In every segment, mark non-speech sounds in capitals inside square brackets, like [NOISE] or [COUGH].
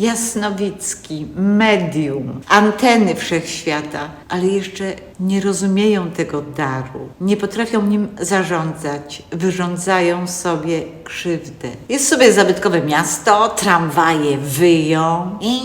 jasnowicki, medium, anteny wszechświata, ale jeszcze nie rozumieją tego daru, nie potrafią nim zarządzać, wyrządzają sobie krzywdę. Jest sobie zabytkowe miasto, tramwaje wyją i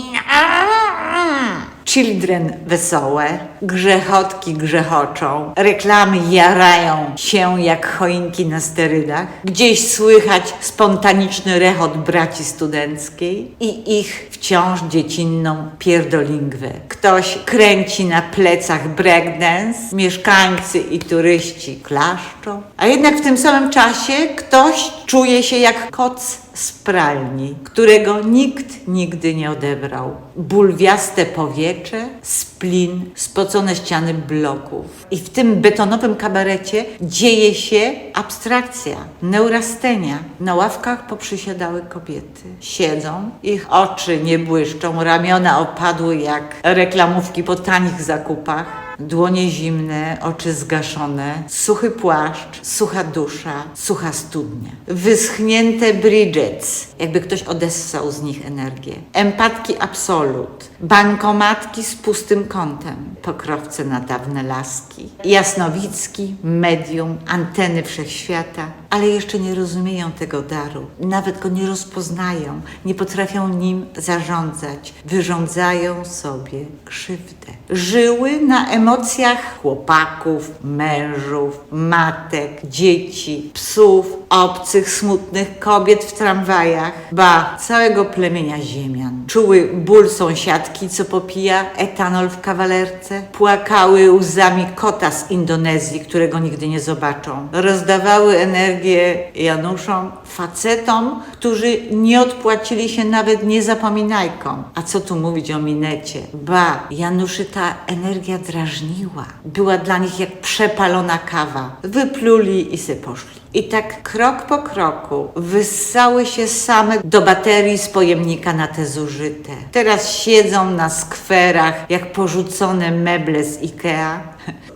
Children wesołe, grzechotki grzechoczą, reklamy jarają się jak choinki na sterydach. Gdzieś słychać spontaniczny rechot braci studenckiej i ich wciąż dziecinną pierdolingwę. Ktoś kręci na plecach breakdance, mieszkańcy i turyści klaszczą, a jednak w tym samym czasie ktoś czuje się jak koc z pralni, którego nikt nigdy nie odebrał. Bulwiaste powietrze, splin, spocone ściany bloków. I w tym betonowym kabarecie dzieje się abstrakcja, neurastenia. Na ławkach poprzysiadały kobiety. Siedzą, ich oczy nie błyszczą, ramiona opadły jak reklamówki po tanich zakupach. Dłonie zimne, oczy zgaszone, suchy płaszcz, sucha dusza, sucha studnia. Wyschnięte bridgets, jakby ktoś odessał z nich energię. Empatki absolut, bankomatki z pustym kątem, pokrowce na dawne laski. Jasnowicki, medium, anteny wszechświata, ale jeszcze nie rozumieją tego daru, nawet go nie rozpoznają, nie potrafią nim zarządzać, wyrządzają sobie krzywdę. Żyły na emocjach chłopaków, mężów, matek, dzieci, psów, obcych, smutnych kobiet w tramwajach, ba, całego plemienia ziemian. Czuły ból sąsiadki, co popija etanol w kawalerce, płakały łzami kota z Indonezji, którego nigdy nie zobaczą. Rozdawały energię Januszom, facetom, którzy nie odpłacili się nawet niezapominajkom. A co tu mówić o minecie? Ba, Januszy ta energia drażniła. Była dla nich jak przepalona kawa. Wypluli i se poszli. I tak krok po kroku wyssały się same do baterii z pojemnika na te zużyte. Teraz siedzą na skwerach jak porzucone meble z Ikea.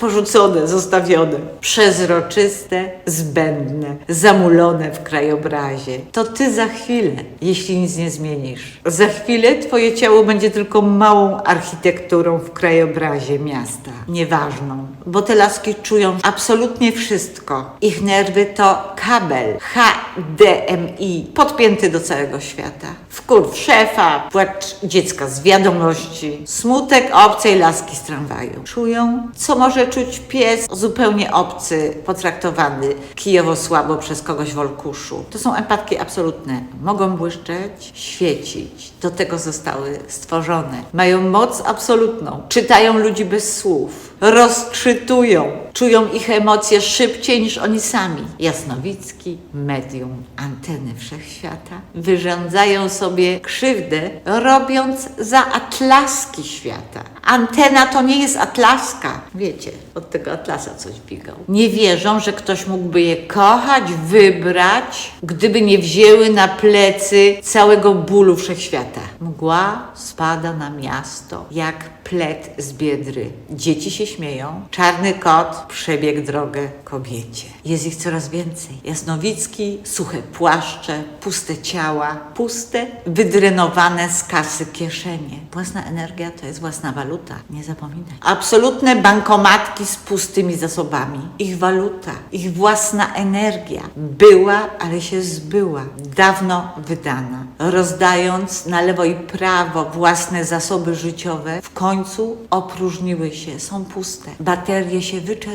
Porzucone, zostawione, przezroczyste, zbędne, zamulone w krajobrazie. To ty za chwilę, jeśli nic nie zmienisz. Za chwilę twoje ciało będzie tylko małą architekturą w krajobrazie miasta. Nieważną, bo te laski czują absolutnie wszystko. Ich nerwy to kabel HDMI podpięty do całego świata. Wkurw szefa, płacz dziecka z wiadomości, smutek obcej laski z tramwaju. Czują, co może czuć pies zupełnie obcy, potraktowany kijowo słabo przez kogoś w olkuszu. To są empatki absolutne. Mogą błyszczeć, świecić. Do tego zostały stworzone. Mają moc absolutną. Czytają ludzi bez słów. Rozczytują. Czują ich emocje szybciej niż oni sami. Jasnowicki, medium, anteny wszechświata wyrządzają sobie krzywdę, robiąc za atlaski świata. Antena to nie jest atlaska. Wiecie, od tego atlasa coś bigał. Nie wierzą, że ktoś mógłby je kochać, wybrać, gdyby nie wzięły na plecy całego bólu wszechświata. Mgła spada na miasto jak plet z biedry. Dzieci się śmieją. Czarny kot przebiegł drogę kobiecie. Jest ich coraz więcej. Jasnowicki, suche płaszcze, puste ciała, puste, wydrenowane z kasy kieszenie. Własna energia to jest własna waluta. Nie zapominaj. Absolutne bankomatki z pustymi zasobami. Ich waluta, ich własna energia była, ale się zbyła. Dawno wydana. Rozdając na lewo i prawo własne zasoby życiowe, w końcu opróżniły się, są puste. Baterie się wyczerpały.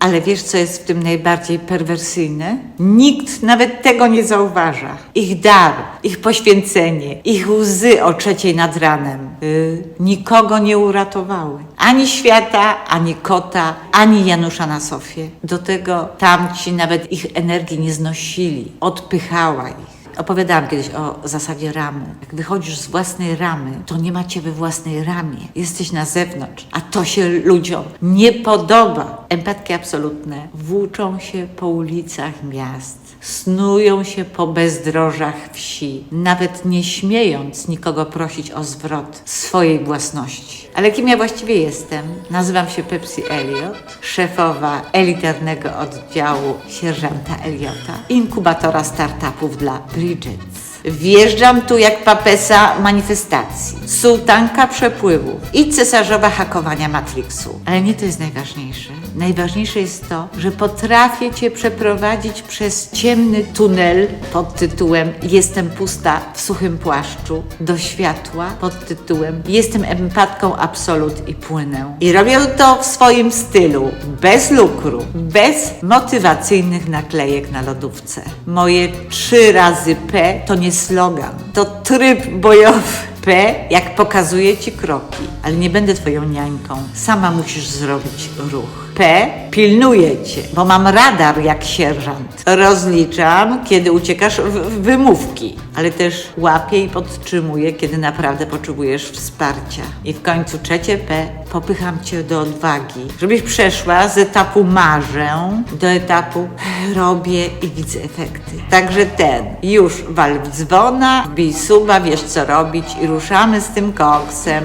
Ale wiesz, co jest w tym najbardziej perwersyjne? Nikt nawet tego nie zauważa. Ich dar, ich poświęcenie, ich łzy o trzeciej nad ranem yy, nikogo nie uratowały. Ani świata, ani kota, ani Janusza na sofie. Do tego tamci nawet ich energii nie znosili. Odpychała ich. Opowiadałam kiedyś o zasadzie ramy. Jak wychodzisz z własnej ramy, to nie ma cię we własnej ramie. Jesteś na zewnątrz, a to się ludziom nie podoba. Empatki absolutne włóczą się po ulicach miast, snują się po bezdrożach wsi, nawet nie śmiejąc nikogo prosić o zwrot swojej własności. Ale kim ja właściwie jestem? Nazywam się Pepsi Elliot, szefowa elitarnego oddziału sierżanta Eliota, inkubatora startupów dla Bridgets. Wjeżdżam tu jak papesa manifestacji, sułtanka przepływu i cesarzowa hakowania Matrixu. Ale nie to jest najważniejsze. Najważniejsze jest to, że potrafię Cię przeprowadzić przez ciemny tunel pod tytułem Jestem pusta w suchym płaszczu do światła pod tytułem Jestem empatką absolut i płynę. I robię to w swoim stylu, bez lukru, bez motywacyjnych naklejek na lodówce. Moje trzy razy P to nie slogan, to tryb bojowy. P, jak pokazuję ci kroki, ale nie będę twoją niańką. Sama musisz zrobić ruch. P, pilnuję cię, bo mam radar jak sierżant. Rozliczam, kiedy uciekasz w, w wymówki, ale też łapię i podtrzymuję, kiedy naprawdę potrzebujesz wsparcia. I w końcu trzecie P, popycham cię do odwagi, żebyś przeszła z etapu marzę do etapu robię i widzę efekty. Także ten, już wal w dzwona, wbij suba, wiesz co robić i ruszamy z tym koksem.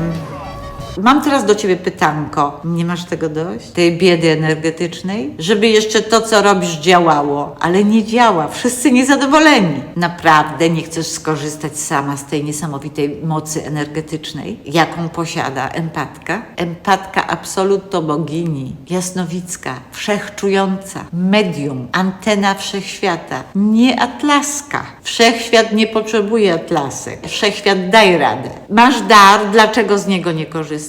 Mam teraz do ciebie pytanko. Nie masz tego dość? Tej biedy energetycznej? Żeby jeszcze to, co robisz, działało. Ale nie działa. Wszyscy niezadowoleni. Naprawdę nie chcesz skorzystać sama z tej niesamowitej mocy energetycznej, jaką posiada empatka? Empatka absolut to bogini, jasnowicka, wszechczująca, medium, antena wszechświata, nie atlaska. Wszechświat nie potrzebuje atlasek. Wszechświat daj radę. Masz dar, dlaczego z niego nie korzystasz?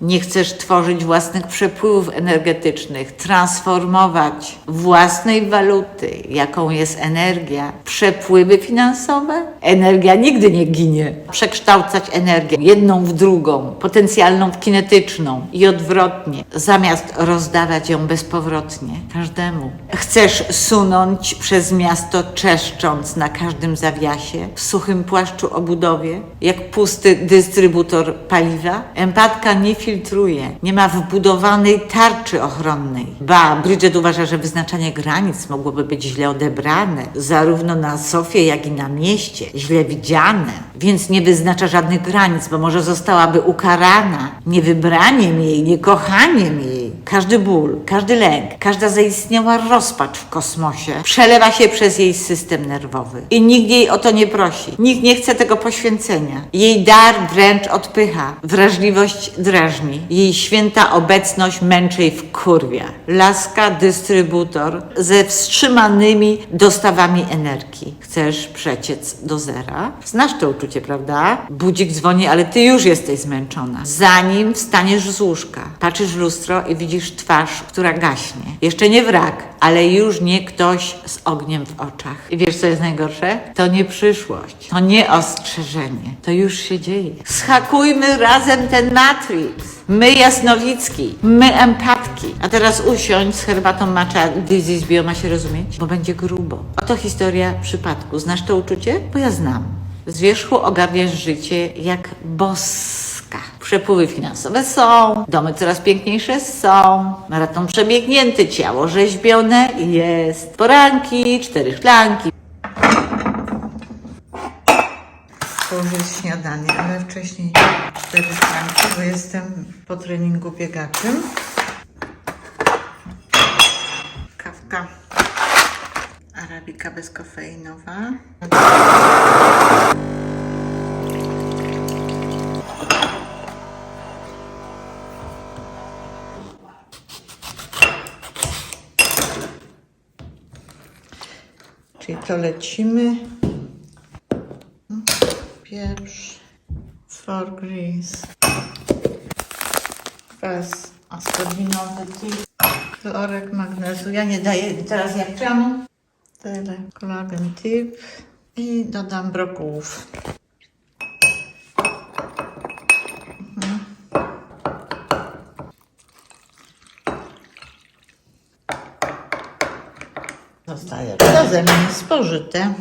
Nie chcesz tworzyć własnych przepływów energetycznych, transformować własnej waluty, jaką jest energia, przepływy finansowe? Energia nigdy nie ginie. Przekształcać energię jedną w drugą, potencjalną w kinetyczną i odwrotnie, zamiast rozdawać ją bezpowrotnie każdemu. Chcesz sunąć przez miasto czeszcząc na każdym zawiasie, w suchym płaszczu o budowie, jak pusty dystrybutor paliwa? Empatka nie filtruje, nie ma wbudowanej tarczy ochronnej. Ba, Bridget uważa, że wyznaczanie granic mogłoby być źle odebrane, zarówno na Sofie, jak i na mieście, źle widziane, więc nie wyznacza żadnych granic, bo może zostałaby ukarana niewybraniem jej, niekochaniem jej. Każdy ból, każdy lęk, każda zaistniała rozpacz w kosmosie przelewa się przez jej system nerwowy. I nikt jej o to nie prosi. Nikt nie chce tego poświęcenia. Jej dar wręcz odpycha. Wrażliwość drażni. Jej święta obecność męczy i wkurwia. Laska dystrybutor ze wstrzymanymi dostawami energii. Chcesz przeciec do zera? Znasz to uczucie, prawda? Budzik dzwoni, ale ty już jesteś zmęczona. Zanim wstaniesz z łóżka, patrzysz w lustro i widzisz twarz, która gaśnie. Jeszcze nie wrak, ale już nie ktoś z ogniem w oczach. I wiesz, co jest najgorsze? To nie przyszłość, to nie ostrzeżenie, to już się dzieje. Schakujmy razem ten Matrix. My jasnowicki, my empatki. A teraz usiądź z herbatą macza is Bio, ma się rozumieć? Bo będzie grubo. Oto historia przypadku. Znasz to uczucie? Bo ja znam. Z wierzchu ogarniasz życie jak Przepływy finansowe są, domy coraz piękniejsze są, maraton przebiegnięty, ciało rzeźbione jest. Poranki, cztery szklanki. Położyć śniadanie, ale wcześniej cztery szklanki, bo jestem po treningu biegaczym. Kawka arabika bezkofeinowa. Czyli to lecimy. Pieprz, four greens, kwas askorbinowy, chlorek magnezu. Ja nie daję teraz jak czemu. Tyle, kolagen tip i dodam brokułów. Przeze mnie spożyte.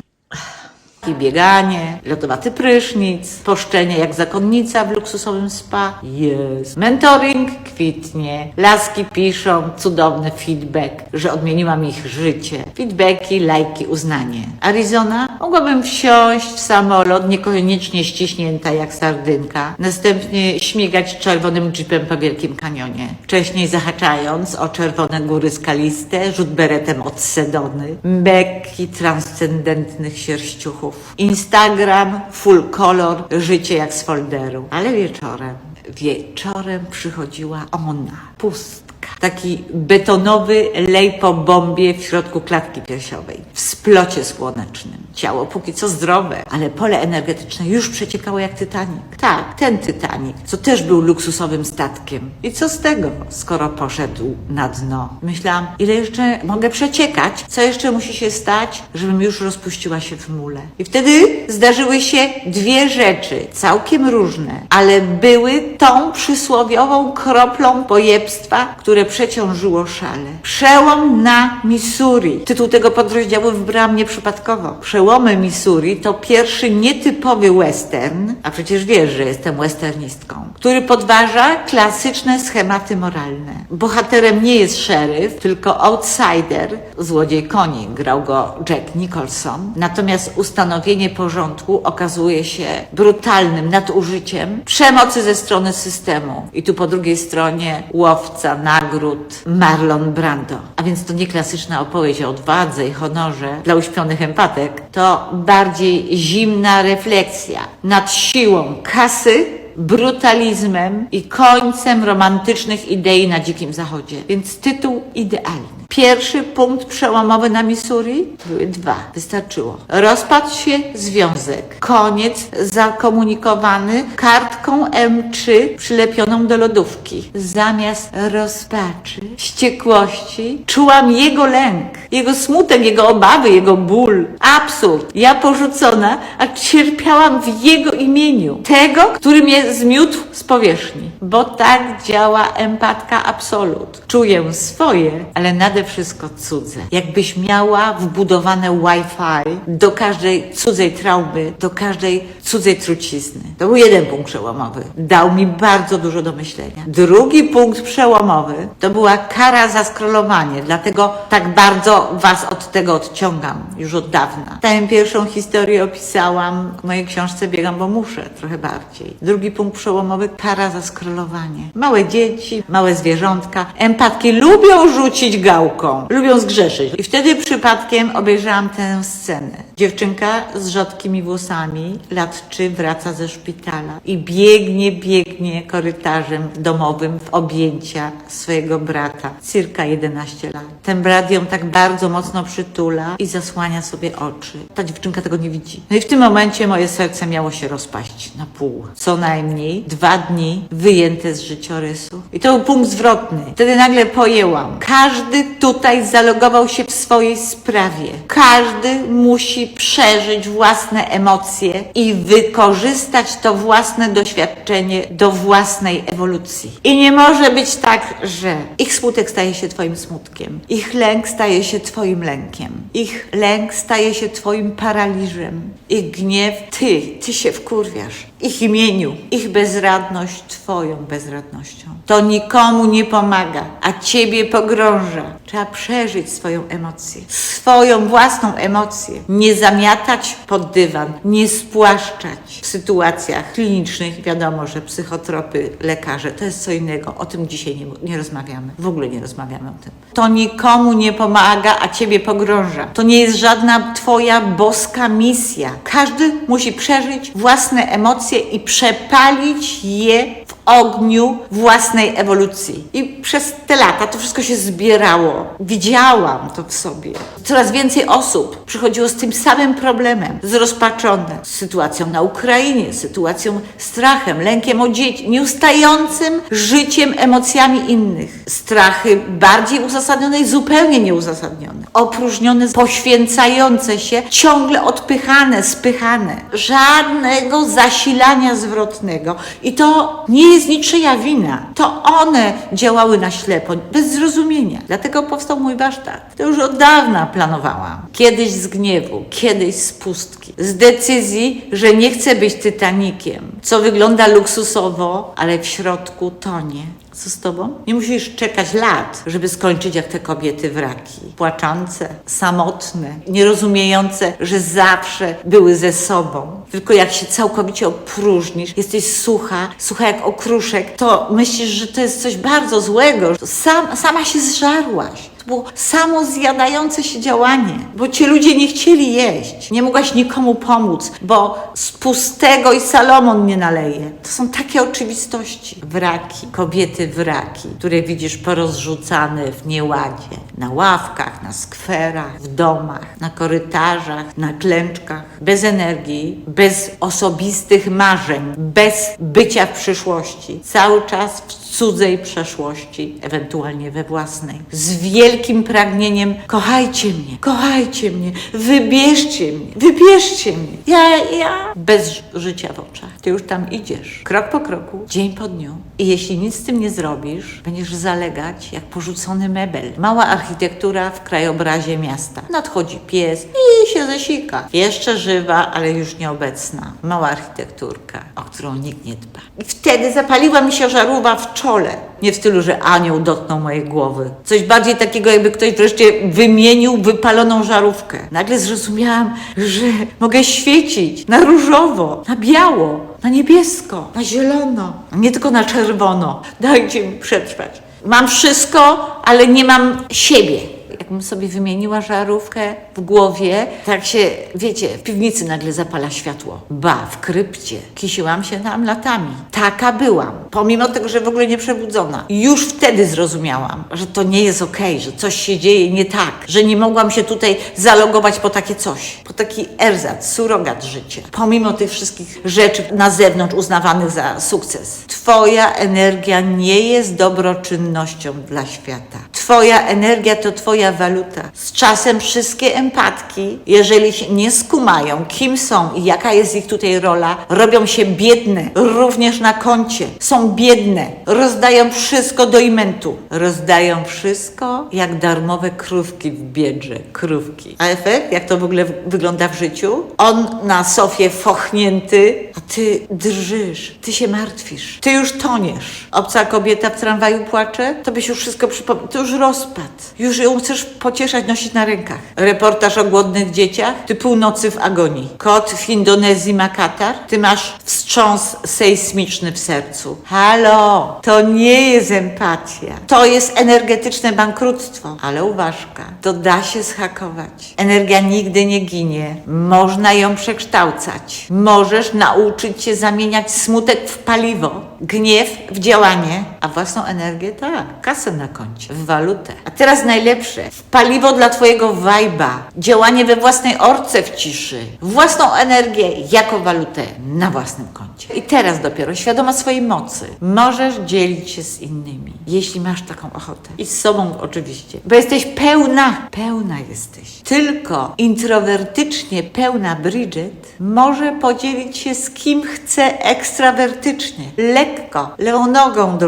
I bieganie, lodowaty prysznic, poszczenie jak zakonnica w luksusowym spa. Jest. Mentoring kwitnie. Laski piszą cudowny feedback, że odmieniłam ich życie. Feedbacki, lajki, uznanie. Arizona mogłabym wsiąść w samolot, niekoniecznie ściśnięta jak sardynka, następnie śmigać czerwonym jeepem po Wielkim Kanionie. Wcześniej zahaczając o czerwone góry skaliste, rzut beretem od Sedony, mekki transcendentnych sierściuchów. Instagram, full color, życie jak z folderu. Ale wieczorem, wieczorem przychodziła ona, pustka. Taki betonowy lej po bombie w środku klatki piersiowej, w splocie słonecznym. Ciało póki co zdrowe, ale pole energetyczne już przeciekało jak Titanic. Tak, ten Titanic, co też był luksusowym statkiem. I co z tego, skoro poszedł na dno? Myślałam, ile jeszcze mogę przeciekać? Co jeszcze musi się stać, żebym już rozpuściła się w mule? I wtedy zdarzyły się dwie rzeczy, całkiem różne, ale były tą przysłowiową kroplą pojebstwa, które przeciążyło szale. Przełom na Missouri. Tytuł tego podrozdziału wybrałam nieprzypadkowo. Przełomy Missouri to pierwszy nietypowy western, a przecież wiesz, że jestem westernistką, który podważa klasyczne schematy moralne. Bohaterem nie jest szeryf, tylko outsider, złodziej koni, grał go Jack Nicholson. Natomiast ustanowienie porządku okazuje się brutalnym nadużyciem przemocy ze strony systemu. I tu po drugiej stronie łowca nagród Marlon Brando. A więc to nie klasyczna opowieść o odwadze i honorze dla uśpionych empatek, to bardziej zimna refleksja nad siłą kasy, brutalizmem i końcem romantycznych idei na Dzikim Zachodzie. Więc tytuł idealny. Pierwszy punkt przełomowy na Missouri były dwa. Wystarczyło. Rozpadł się związek. Koniec zakomunikowany kartką M3 przylepioną do lodówki. Zamiast rozpaczy, wściekłości, czułam jego lęk, jego smutek, jego obawy, jego ból. Absurd. Ja porzucona, a cierpiałam w jego imieniu. Tego, który mnie zmiótł z powierzchni. Bo tak działa empatka absolut. Czuję swoje, ale nade wszystko cudze. Jakbyś miała wbudowane Wi-Fi do każdej cudzej traumy, do każdej cudzej trucizny. To był jeden punkt przełomowy. Dał mi bardzo dużo do myślenia. Drugi punkt przełomowy to była kara za skrolowanie, dlatego tak bardzo was od tego odciągam już od dawna. Tę pierwszą historię opisałam w mojej książce Biegam, bo muszę, trochę bardziej. Drugi punkt przełomowy, kara za skrolowanie. Małe dzieci, małe zwierzątka, empatki lubią rzucić gałką, lubią zgrzeszyć. I wtedy przypadkiem obejrzałam tę scenę. Dziewczynka z rzadkimi włosami, lat trzy, wraca ze szpitala i biegnie, biegnie korytarzem domowym w objęcia swojego brata, cirka 11 lat. Ten brat ją tak bardzo mocno przytula i zasłania sobie oczy. Ta dziewczynka tego nie widzi. No i w tym momencie moje serce miało się rozpaść na pół. Co najmniej dwa dni wyjęte z życiorysu. I to był punkt zwrotny. Wtedy nagle pojęłam. Każdy tutaj zalogował się w swojej sprawie. Każdy musi przeżyć własne emocje i wykorzystać to własne doświadczenie do własnej ewolucji. I nie może być tak, że ich smutek staje się Twoim smutkiem, ich lęk staje się Twoim lękiem, ich lęk staje się Twoim paraliżem, ich gniew, Ty, Ty się wkurwiasz, ich imieniu, ich bezradność Twoją bezradnością. To nikomu nie pomaga, a Ciebie pogrąża. Trzeba przeżyć swoją emocję, swoją własną emocję. Nie zamiatać pod dywan, nie spłaszczać. W sytuacjach klinicznych wiadomo, że psychotropy, lekarze to jest co innego. O tym dzisiaj nie, nie rozmawiamy. W ogóle nie rozmawiamy o tym. To nikomu nie pomaga, a Ciebie pogrąża. To nie jest żadna Twoja boska misja. Każdy musi przeżyć własne emocje i przepalić je w ogniu własnej ewolucji. I przez te lata to wszystko się zbierało. Widziałam to w sobie. Coraz więcej osób przychodziło z tym samym problemem, zrozpaczone sytuacją na Ukrainie, sytuacją strachem, lękiem o dzieci, nieustającym życiem, emocjami innych. Strachy bardziej uzasadnione i zupełnie nieuzasadnione. Opróżnione, poświęcające się, ciągle odpychane, spychane. Żadnego zasilania zwrotnego. I to nie jest niczyja wina. To one działały na ślepo, bez zrozumienia. Dlatego powstał mój warsztat. To już od dawna planowałam. Kiedyś z gniewu, kiedyś z pustki. Z decyzji, że nie chcę być Tytanikiem, co wygląda luksusowo, ale w środku tonie. Co z tobą? Nie musisz czekać lat, żeby skończyć jak te kobiety wraki. Płaczące, samotne, nierozumiejące, że zawsze były ze sobą. Tylko jak się całkowicie opróżnisz, jesteś sucha, sucha jak okruszek, to myślisz, że to jest coś bardzo złego. Sam, sama się zżarłaś. To było samo zjadające się działanie, bo ci ludzie nie chcieli jeść. Nie mogłaś nikomu pomóc, bo z pustego i Salomon nie naleje. To są takie oczywistości. Wraki, kobiety wraki, które widzisz porozrzucane w nieładzie. Na ławkach, na skwerach, w domach, na korytarzach, na klęczkach. Bez energii, bez osobistych marzeń, bez bycia w przyszłości. Cały czas w cudzej przeszłości, ewentualnie we własnej. Z wielkim pragnieniem kochajcie mnie, kochajcie mnie, wybierzcie mnie, wybierzcie mnie. Ja, ja. Bez życia w oczach. Ty już tam idziesz. Krok po kroku, dzień po dniu. I jeśli nic z tym nie zrobisz, będziesz zalegać jak porzucony mebel. Mała architektura w krajobrazie miasta. Nadchodzi pies i się zesika. Jeszcze żywa, ale już nieobecna. Mała architekturka, o którą nikt nie dba. I wtedy zapaliła mi się żarówa w czole. Nie w stylu, że anioł dotknął mojej głowy. Coś bardziej takiego, jakby ktoś wreszcie wymienił wypaloną żarówkę. Nagle zrozumiałam, że mogę świecić na różowo, na biało, na niebiesko, na zielono, nie tylko na czerwono. Dajcie mi przetrwać. Mam wszystko, ale nie mam siebie. Jakbym sobie wymieniła żarówkę w głowie, tak się, wiecie, w piwnicy nagle zapala światło. Ba, w krypcie. Kisiłam się tam latami. Taka byłam. Pomimo tego, że w ogóle nie przebudzona. Już wtedy zrozumiałam, że to nie jest okej, że coś się dzieje nie tak, że nie mogłam się tutaj zalogować po takie coś, po taki erzat, surogat życia. Pomimo tych wszystkich rzeczy na zewnątrz uznawanych za sukces. Twoja energia nie jest dobroczynnością dla świata. Twoja energia to Twoja waluta. Z czasem wszystkie empatki, jeżeli się nie skumają, kim są i jaka jest ich tutaj rola, robią się biedne, również na koncie. Są biedne, rozdają wszystko do imentu. Rozdają wszystko jak darmowe krówki w biedrze. Krówki. A efekt, jak to w ogóle wygląda w życiu? On na sofie fochnięty, a ty drżysz, ty się martwisz, ty już toniesz. Obca kobieta w tramwaju płacze, to byś już wszystko przypomniał. To już rozpad. Już ją chcesz pocieszać, nosić na rękach. Reportaż o głodnych dzieciach, ty północy w agonii. Kot w Indonezji ma katar, ty masz wstrząs sejsmiczny w sercu. Halo, to nie jest empatia. To jest energetyczne bankructwo. Ale uważka, to da się zhakować. Energia nigdy nie ginie. Można ją przekształcać. Możesz nauczyć się zamieniać smutek w paliwo, gniew w działanie, a własną energię tak, kasę na koncie, w walutę. A teraz najlepsze, paliwo dla twojego wajba, działanie we własnej orce w ciszy, własną energię jako walutę na własnym koncie. I teraz dopiero, świadoma swojej mocy, możesz dzielić się z innymi, jeśli masz taką ochotę. I z sobą oczywiście, bo jesteś pełna, pełna jesteś. Tylko introwertycznie pełna Bridget może podzielić się z kim chce ekstrawertycznie, lekko, leonogą do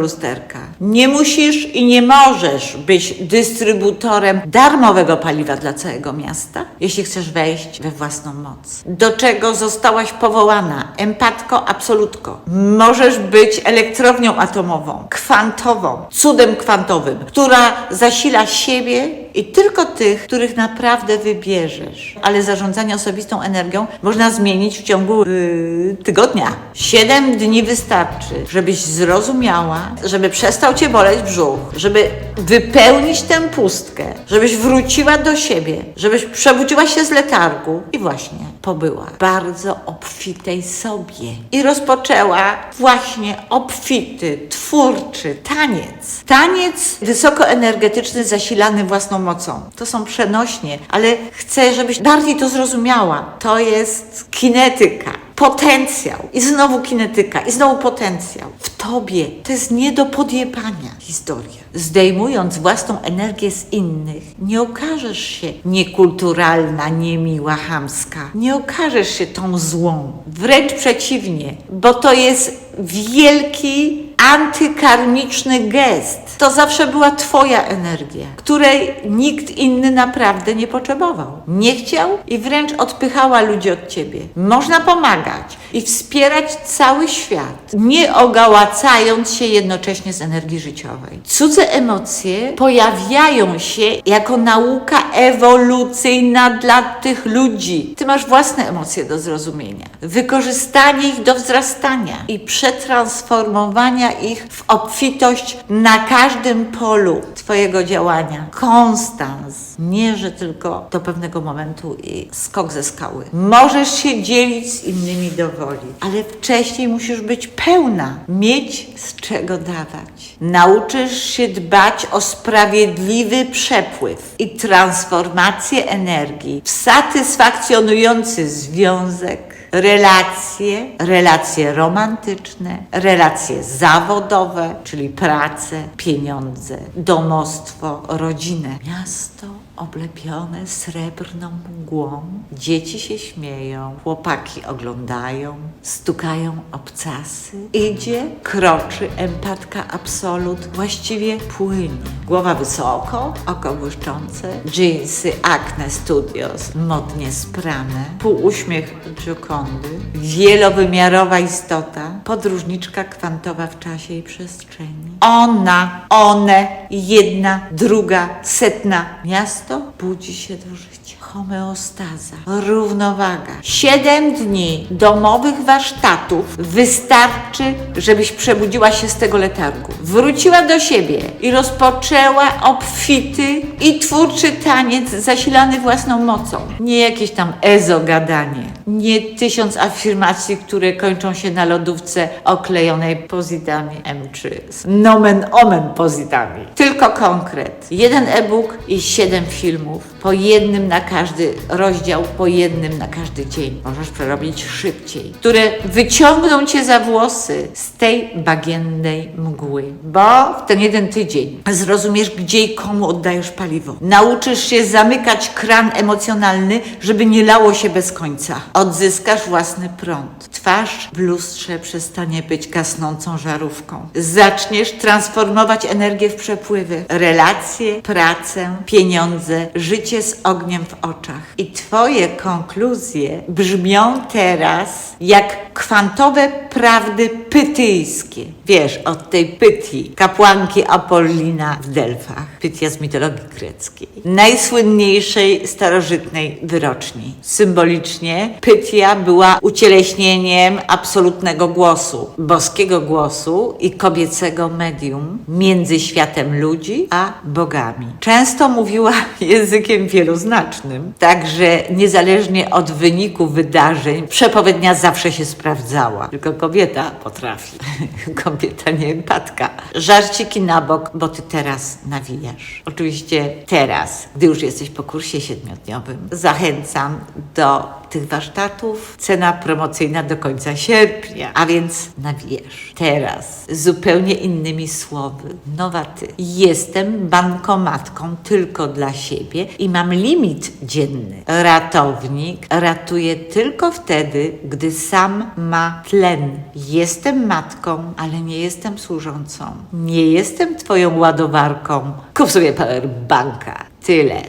Nie musisz i nie możesz być dystrybutorem darmowego paliwa dla całego miasta, jeśli chcesz wejść we własną moc. Do czego zostałaś powołana? Empatko, absolutko. Możesz być elektrownią atomową, kwantową, cudem kwantowym, która zasila siebie i tylko tych, których naprawdę wybierzesz. Ale zarządzanie osobistą energią można zmienić w ciągu yy, tygodnia. Siedem dni wystarczy, żebyś zrozumiała, żeby przestał cię boleć brzuch, żeby wypełnić tę pustkę, żebyś wróciła do siebie, żebyś przebudziła się z letargu i właśnie pobyła bardzo obfitej sobie. I rozpoczęła właśnie obfity, twórczy taniec. Taniec wysokoenergetyczny, zasilany własną mocą. To są przenośnie, ale chcę, żebyś bardziej to zrozumiała. To jest kinetyka. Potencjał i znowu kinetyka, i znowu potencjał. Tobie to jest nie do podjebania historia. Zdejmując własną energię z innych, nie okażesz się niekulturalna, niemiła, chamska. Nie okażesz się tą złą. Wręcz przeciwnie, bo to jest wielki antykarmiczny gest. To zawsze była Twoja energia, której nikt inny naprawdę nie potrzebował. Nie chciał i wręcz odpychała ludzi od Ciebie. Można pomagać i wspierać cały świat, nie ogałacając się jednocześnie z energii życiowej. Cudze emocje pojawiają się jako nauka ewolucyjna dla tych ludzi. Ty masz własne emocje do zrozumienia, wykorzystanie ich do wzrastania i przetransformowania ich w obfitość na każdym polu Twojego działania. Konstans, nie że tylko do pewnego momentu i skok ze skały. Możesz się dzielić z innymi do woli, ale wcześniej musisz być pełna, mieć z czego dawać. Nauczysz się dbać o sprawiedliwy przepływ i transformację energii w satysfakcjonujący związek relacje, relacje romantyczne, relacje zawodowe, czyli pracę, pieniądze, domostwo, rodzinę, miasto oblepione srebrną mgłą. Dzieci się śmieją, chłopaki oglądają, stukają obcasy. Idzie, kroczy empatka absolut, właściwie płynie. Głowa wysoko, oko błyszczące, dżinsy Acne Studios, modnie sprane, półuśmiech Giocondy, wielowymiarowa istota, podróżniczka kwantowa w czasie i przestrzeni. Ona, one, jedna, druga, setna. Miasto budzi się do życia. Homeostaza, równowaga. Siedem dni domowych warsztatów wystarczy, żebyś przebudziła się z tego letargu. Wróciła do siebie i rozpoczęła obfity i twórczy taniec zasilany własną mocą. Nie jakieś tam ezo gadanie. Nie tysiąc afirmacji, które kończą się na lodówce oklejonej pozitami M3. Nomen omen pozitami. Tylko konkret. Jeden e-book i siedem filmów. Po jednym na każdy rozdział, po jednym na każdy dzień. Możesz przerobić szybciej. Które wyciągną cię za włosy z tej bagiennej mgły. Bo w ten jeden tydzień zrozumiesz, gdzie i komu oddajesz paliwo. Nauczysz się zamykać kran emocjonalny, żeby nie lało się bez końca. Odzyskasz własny prąd. Twarz w lustrze przestanie być gasnącą żarówką. Zaczniesz transformować energię w przepływy. Relacje, pracę, pieniądze, życie z ogniem w oczach. I Twoje konkluzje brzmią teraz jak kwantowe prawdy pytyjskie. Wiesz, od tej Pytii, kapłanki Apollina w Delfach. Pytia z mitologii greckiej. Najsłynniejszej starożytnej wyroczni. Symbolicznie Pytia była ucieleśnieniem absolutnego głosu, boskiego głosu i kobiecego medium między światem ludzi a bogami. Często mówiła [LAUGHS] językiem wieloznacznym, także niezależnie od wyniku wydarzeń, przepowiednia zawsze się sprawdzała. Tylko kobieta potrafi. [LAUGHS] kobieta nie empatka. Żarciki na bok, bo ty teraz nawijasz. Oczywiście teraz, gdy już jesteś po kursie siedmiodniowym, zachęcam do tych warsztatów. Cena promocyjna do końca sierpnia, a więc nawijasz. Teraz zupełnie innymi słowy. Nowa ty. Jestem bankomatką tylko dla siebie i mam limit dzienny. Ratownik ratuje tylko wtedy, gdy sam ma tlen. Jestem matką, ale nie jestem służącą. Nie jestem twoją ładowarką. Kup sobie powerbanka. Tyle.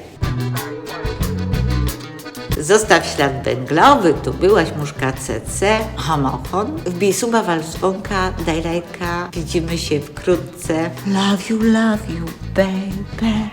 Zostaw ślad węglowy, tu byłaś muszka CC, homofon. Wbij suba, wal dzwonka, daj lajka. Widzimy się wkrótce. Love you, love you, baby.